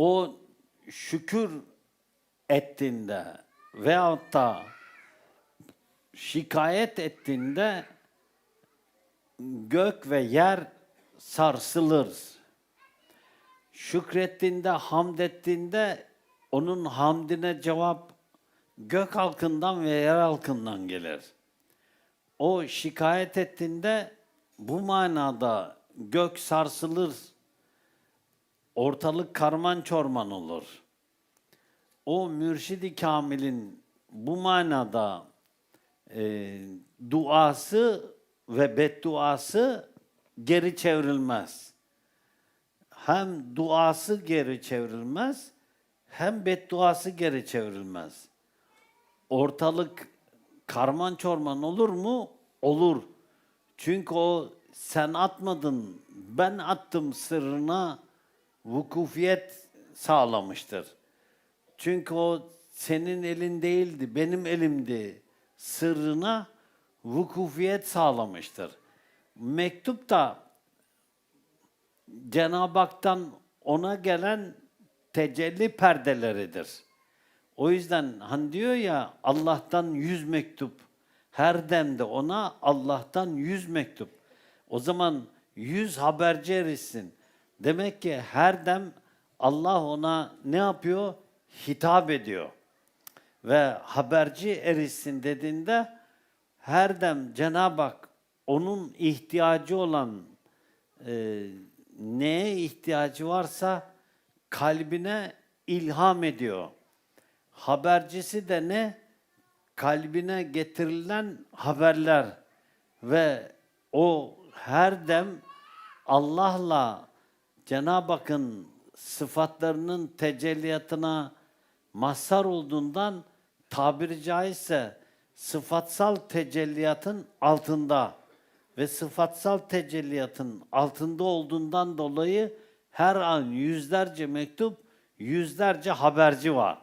o şükür ettiğinde veyahut da şikayet ettiğinde gök ve yer sarsılır. Şükrettiğinde, hamd ettiğinde onun hamdine cevap gök halkından ve yer halkından gelir. O şikayet ettiğinde bu manada gök sarsılır, ortalık karman çorman olur. O mürşidi kamilin bu manada e, duası ve bedduası geri çevrilmez. Hem duası geri çevrilmez, hem bedduası geri çevrilmez. Ortalık karman çorman olur mu? Olur. Çünkü o sen atmadın, ben attım sırrına vukufiyet sağlamıştır. Çünkü o senin elin değildi, benim elimdi. Sırrına vukufiyet sağlamıştır. Mektup da Cenab-ı Hak'tan ona gelen tecelli perdeleridir. O yüzden hani diyor ya Allah'tan yüz mektup. Her demde ona Allah'tan yüz mektup. O zaman yüz haberci erisin. Demek ki her dem Allah ona ne yapıyor? Hitap ediyor. Ve haberci erisin dediğinde her dem Cenab-ı Hak onun ihtiyacı olan e, neye ihtiyacı varsa kalbine ilham ediyor. Habercisi de ne? Kalbine getirilen haberler ve o her dem Allah'la Cenab-ı Hakk'ın sıfatlarının tecelliyatına mazhar olduğundan tabiri caizse sıfatsal tecelliyatın altında ve sıfatsal tecelliyatın altında olduğundan dolayı her an yüzlerce mektup, yüzlerce haberci var.